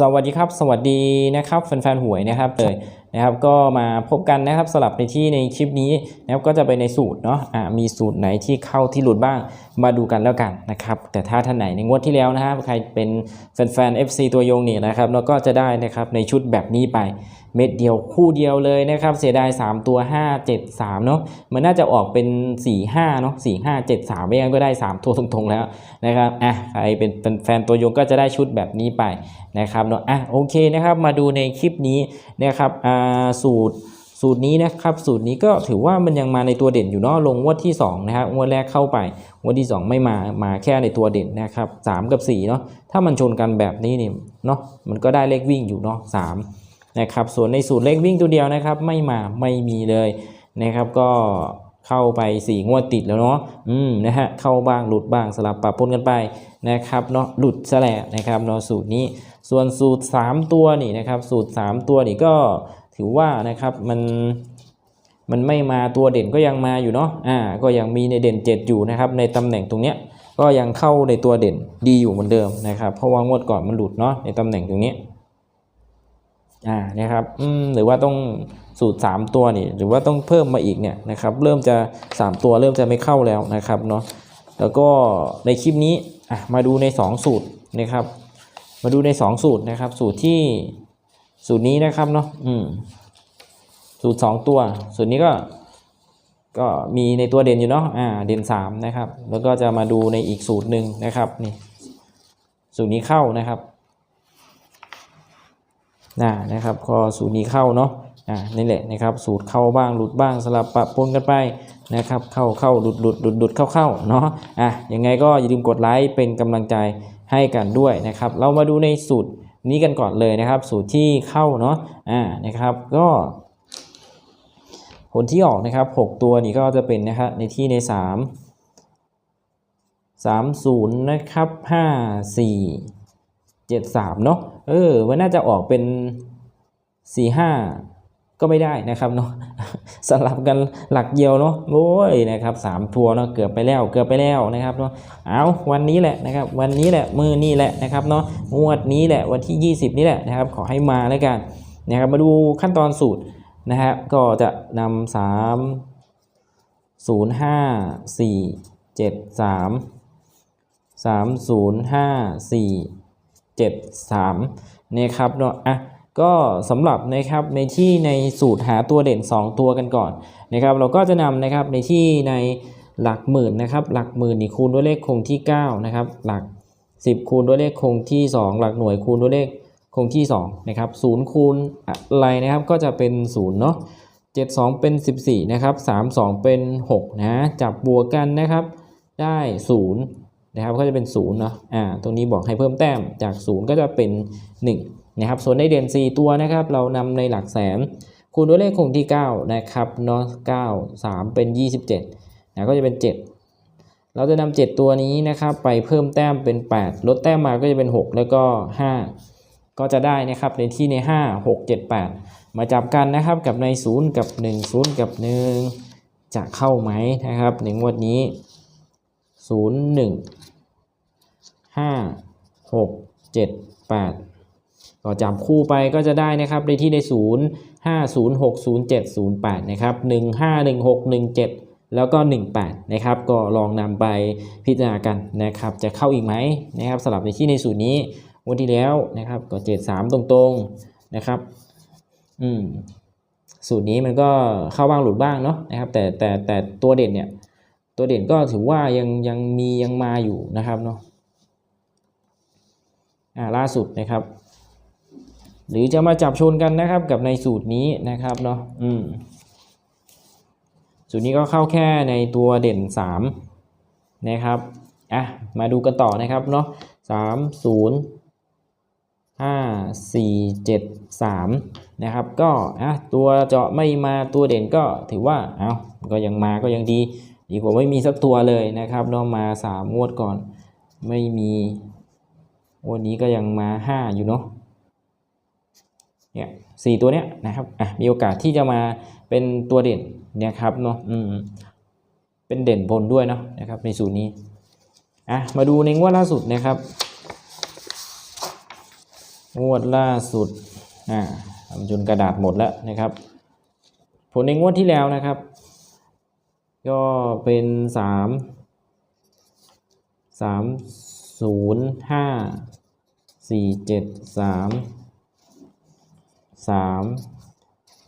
สวัสดีครับ สวัสดีนะครับแฟนๆหวยนะครับเลยนะครับก็มาพบกันนะครับสลับในที่ในคลิปนี้นะครับก็จะไปในสูตรเนาะะมีสูตรไหนที่เข้าที่หลุดบ้างมาดูกันแล้วกันนะครับแต่ถ้าท่านไหนในงวดที่แล้วนะครับใครเป็นแฟนๆ FC ตัวยงนี่นะครับเราก็จะได้นะครับในชุดแบบนี้ไป เม็ดเดียวคู่เดียวเลยนะครับ เสียดาย 3 ตัว 5 7 3เนาะมันน่าจะออกเป็น 4 5เนาะ4 5 7 3ไม่งั้นก็ได้ 3 ตัวตรงๆแล้วนะครับอะใครเป็นแฟนตัวยงก็จะได้ชุดแบบนี้ไปนะครับเนาะอะโอเคนะครับมาดูในคลิปนี้นะครับอ่าสูตรสูตรนี้นะครับสูตรนี้ก็ถือว่ามันยังมาในตัวเด่นอยู่เนาะลงงวดที่2นะครับงวดแรกเข้าไปงวดที่ 2 ไม่มามาแค่ในตัวเด่นนะครับ3กับ4เนาะถ้ามันชนกันแบบนี้นี่เนาะมันก็ได้เลขวิ่งอยู่เนาะ3 นะครับส่วนในสูตรเลขวิ่งตัวเดียวนะครับไม่มาไม่มีเลยนะครับก็เข้าไป4งวดติดแล้วเนาะอืมนะฮะเข้าบ้างหลุดบ้างสลับปะปนกันไปนะครับเนาะหลุดซะแหละนะครับเนาะสูตรนี้ ส่วนสูตร 3 ตัวนี่นะครับสูตร 3 ตัวนี่ก็ถือว่านะครับมันมันไม่มาตัวเด่นก็ยังมาอยู่เนาะอ่าก็ยังมีในเด่น 7 อยู่นะครับในตำแหน่งตรงเนี้ยก็ยังเข้าในตัวเด่นดีอยู่เหมือนเดิมนะครับเพราะว่างวดก่อนมันหลุดเนาะในตำแหน่งตรงนี้ อ่านะครับอืมหรือว่าต้องสูตร 3 ตัวนี่ หรือว่าต้องเพิ่มมาอีกเนี่ยนะครับ เริ่มจะ 3 ตัวเริ่มจะไม่เข้าแล้วนะครับเนาะแล้วก็ในคลิปนี้อะมาดูใน 2 สูตรนะครับ มาดูใน 2 สูตรนะครับ สูตรที่สูตรนี้นะครับเนาะอืมสูตร 2 ตัว สูตรนี้ก็ก็มีในตัวเด่นอยู่เนาะอ่าเด่น 3 นะครับ แล้วก็จะมาดูในอีกสูตรหนึ่งนะครับนี่สูตรนี้เข้านะครับ น่านะครับพอสูตรนี้เข้าเนาะอ่านี่แหละนะครับสูตรเข้าบ้างหลุดบ้างสลับปะปนกันไปนะครับเข้าเข้าหลุดหลุดหลุดหลุดเข้าเข้าเนาะอะยังไงก็อย่าลืมกดไลค์เป็นกำลังใจให้กันด้วยนะครับ เรามาดูในสูตรนี้กันก่อนเลยนะครับ สูตรที่เข้าเนาะอ่านะครับก็ผลที่ออกนะครับ 6 ตัวนี้ก็จะเป็นนะครับในที่ใน 3 3 0นะครับ5 4 7 3เนาะ เออ มันน่าจะออกเป็น4 5ก็ไม่ได้นะครับเนาะสลับกันหลักเดียวเนาะโอ้ยนะครับสามทัวเนาะเกือบไปแล้วเกือบไปแล้วนะครับเนาะเอาวันนี้แหละนะครับวันนี้แหละมือนี่แหละนะครับเนาะงวดนี้แหละวันที่ 20 นี่แหละนะครับขอให้มาแล้วกันนะครับมาดูขั้นตอนสูตรนะฮะก็จะนำสามศูนย์ห้าสี่เจ็ด สามสามศูนย์ห้าสี่เจ็ดสามนะครับเนาะอะก็สำหรับนะครับในที่ในสูตรหาตัวเด่น 2 ตัวกันก่อนนะครับ เราก็จะนำนะครับในที่ในหลักหมื่นนะครับ หลักหมื่นนี่คูณด้วยเลขคงที่9นะครับหลัก 10 คูณด้วยเลขคงที่ 2 หลักหน่วยคูณด้วยเลขคงที่2นะครับ0คูณอะไรนะครับก็จะเป็น0เนาะ72 เป็น 14นะครับ32 เป็น6นะจับบวกกันนะครับ ได้ 0 นะครับก็จะเป็น0เนาะอ่าตรงนี้บอกให้เพิ่มแต้มจาก 0 ก็จะเป็น 1 นะครับ ส่วนในเด่น 4 ตัวนะครับ เรานำในหลักแสน คูณด้วยเลขคงที่ 9 นะครับเนาะ9 3 เป็น 27นะก็จะเป็น 7 เราจะนำ7ตัวนี้นะครับ ไปเพิ่มแต้มเป็น 8 ลดแต้มมาก็จะเป็น 6 แล้วก็ 5 ก็จะได้นะครับในที่ใน 5 6 7 8 มาจับกันนะครับกับใน 0 กับ 1 0 กับ 1 จะเข้าไหมนะครับในงวดนี้ 0 1 5 6 7 8ก็จับคู่ไปก็จะได้นะครับในที่ใน0 5 0 6 0 7 0 8นะครับ1 5 1 6 1 7แล้วก็ 18 นะครับ ก็ลองนำไปพิจารณากันนะครับ จะเข้าอีกไหมนะครับสลับในที่ในสูตรนี้วันที่แล้วนะครับ ก็ 7 3 ตรงๆนะครับ อืม สูตรนี้มันก็เข้าบ้างหลุดบ้างเนาะนะครับ แต่แต่แต่ตัวเด่นเนี่ย ตัวเด่นก็ถือว่ายังยังมียังมาอยู่นะครับเนาะ ล่าสุดนะครับ หรือจะมาจับชนกันนะครับกับในสูตรนี้นะครับเนาะอืมสูตรนี้ก็เข้าแค่ในตัวเด่น 3 นะครับอะมาดูกันต่อนะครับเนาะสามศูนย์ห้าสี่เจ็ดสามนะครับก็อะตัวเจาะไม่มาตัวเด่นก็ถือว่าเอาก็ยังมาก็ยังดี ดีกว่าไม่มีสักตัวเลยนะครับเนาะมาสามงวดก่อนไม่มี วันนี้ก็ยังมาห้าอยู่เนาะเนี่ยสี่ตัวเนี้ยนะครับอะมีโอกาสที่จะมาเป็นตัวเด่นเนี่ยครับเนาะอืมเป็นเด่นบนด้วยเนาะนะครับในสูตรนี้อะมาดูในงวดล่าสุดนะครับงวดล่าสุดอ่าทำจนกระดาษหมดแล้วนะครับ ผลในงวดที่แล้วนะครับ ก็เป็นสามสามศูนย์ห้า สี่เจ็ดสามสาม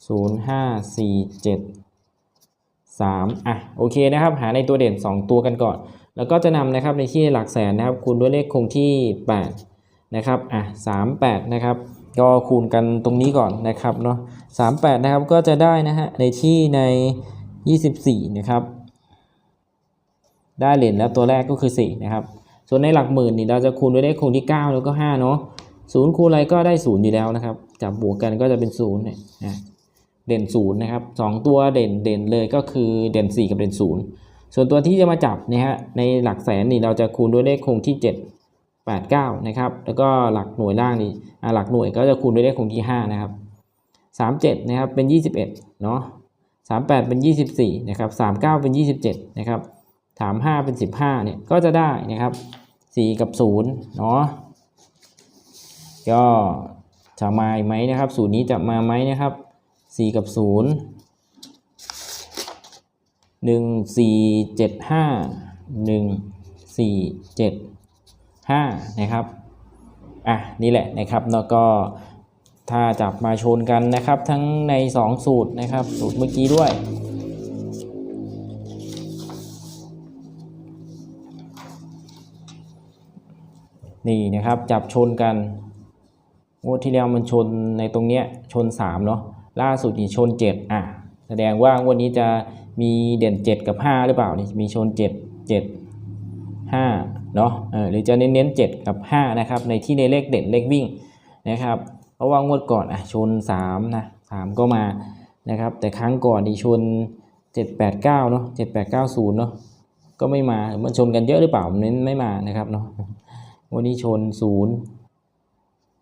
ศูนย์ห้าสี่เจ็ดสามอะโอเคนะครับ หาในตัวเด่น 2 ตัวกันก่อน แล้วก็จะนำนะครับในที่หลักแสนนะครับ คูณด้วยเลขคงที่ 8 นะครับอะ38นะครับก็คูณกันตรงนี้ก่อนนะครับเนาะ38นะครับก็จะได้นะฮะในที่ใน 24 นะครับ ได้เหรียญแล้วตัวแรกก็คือ 4 นะครับ ส่วนในหลักหมื่นนี่เราจะคูณด้วยเลขคงที่ 9 แล้วก็5เนาะศูนย์คูณอะไรก็ได้0อยู่แล้วนะครับ จับบวกกันก็จะเป็น0เนี่ยนะเด่น0นย์นะครับ2ตัวเด่นเด่นเลยก็คือเด่น 4 กับเด่น0ส่วนตัวที่จะมาจับนะฮะในหลักแสนนี่เราจะคูณด้วยเลขคงที่ 7 8 9นะครับแล้วก็หลักหน่วยล่างนี่หลักหน่วยก็จะคูณด้วยเลขคงที่ 5 นะครับ 37 นะครับเป็น 21เนาะ38 เป็น 24 นะครับ 39 เป็น 27 นะครับ ถาม 5 เป็น 15เนี่ยก็จะได้นะครับ 4 กับ0เนาะก็จะมาไหมนะครับสูตรนี้จะมาไหมนะครับ 4 กับ 0 1 4 7 5 1 4 7 5 นะครับ อะ นี่แหละนะครับ แล้วก็ถ้าจับมาชนกันนะครับ ทั้งใน 2 สูตรนะครับ สูตรเมื่อกี้ด้วย นี่นะครับจับชนกันงวดที่แล้วมันชนในตรงเนี้ยชน3เนาะล่าสุดนี่ชน 7 อะ แสดงว่างวดนี้จะมีเด่น 7 กับ 5 หรือเปล่านี่มีชน 7 7 5เนาะเออหรือจะเน้นๆ7กับ 5 นะครับ ในที่ในเลขเด่นเลขวิ่งนะครับเพราะว่างวดก่อนอะชน3นะ3ก็มานะครับ แต่ครั้งก่อนนี่ชน 7 8 9เนาะ7 8 9 0เนาะก็ไม่มามันชนกันเยอะหรือเปล่ามันไม่มานะครับเนาะ วันนี้ชนศูนย์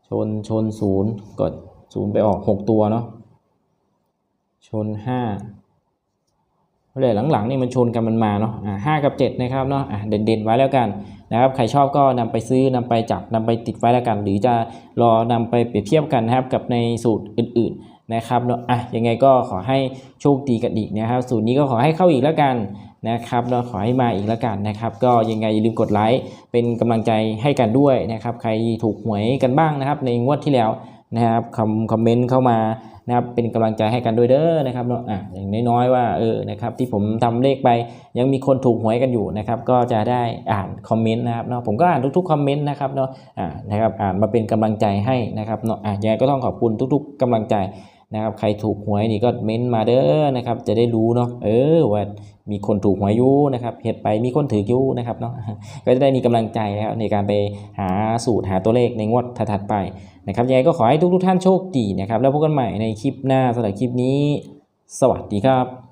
ชนชนศูนย์กดศูนย์ไปออกหกตัวเนาะชนห้าเลยหลังๆนี่มันชนกันมันมาเนาะอ่าห้ากับเจ็ดนะครับเนาะอ่าเด่นๆไว้แล้วกันนะครับใครชอบก็นำไปซื้อนำไปจับนำไปติดไว้แล้วกัน หรือจะรอนำไปเปรียบเทียบกันนะครับกับในสูตรอื่นๆ นะครับเนาะอะยังไงก็ขอให้โชคดีกันอีกนะครับ สูตรนี้ก็ขอให้เข้าอีกแล้วกันนะครับเราขอให้มาอีกแล้วกันนะครับ ก็ยังไงอย่าลืมกดไลค์เป็นกำลังใจให้กันด้วยนะครับ ใครถูกหวยกันบ้างนะครับ ในงวดที่แล้วนะครับคำคอมเมนต์เข้ามานะครับเป็นกำลังใจให้กันด้วยเด้อนะครับเนาะอะอย่างน้อยๆว่าเออนะครับที่ผมทำเลขไปยังมีคนถูกหวยกันอยู่นะครับ ก็จะได้อ่านคอมเมนต์นะครับเนาะผมก็อ่านทุกๆคอมเมนต์นะครับเนาะอ่านะครับอ่านมาเป็นกำลังใจให้นะครับเนาะอะยังไงก็ต้องขอบคุณทุก ๆกำลังใจ นะครับใครถูกหวยนี่ก็เม้นต์มาเด้อนะครับจะได้รู้เนาะเออว่ามีคนถูกหวยอยู่นะครับเหตุไปมีคนถืออยู่นะครับเนาะก็จะได้มีกำลังใจนะครับในการไปหาสูตรหาตัวเลขในงวดถัดไปนะครับยังไงก็ขอให้ทุกๆท่านโชคดีนะครับแล้วพบกันใหม่ในคลิปหน้าสำหรับคลิปนี้ สวัสดีครับ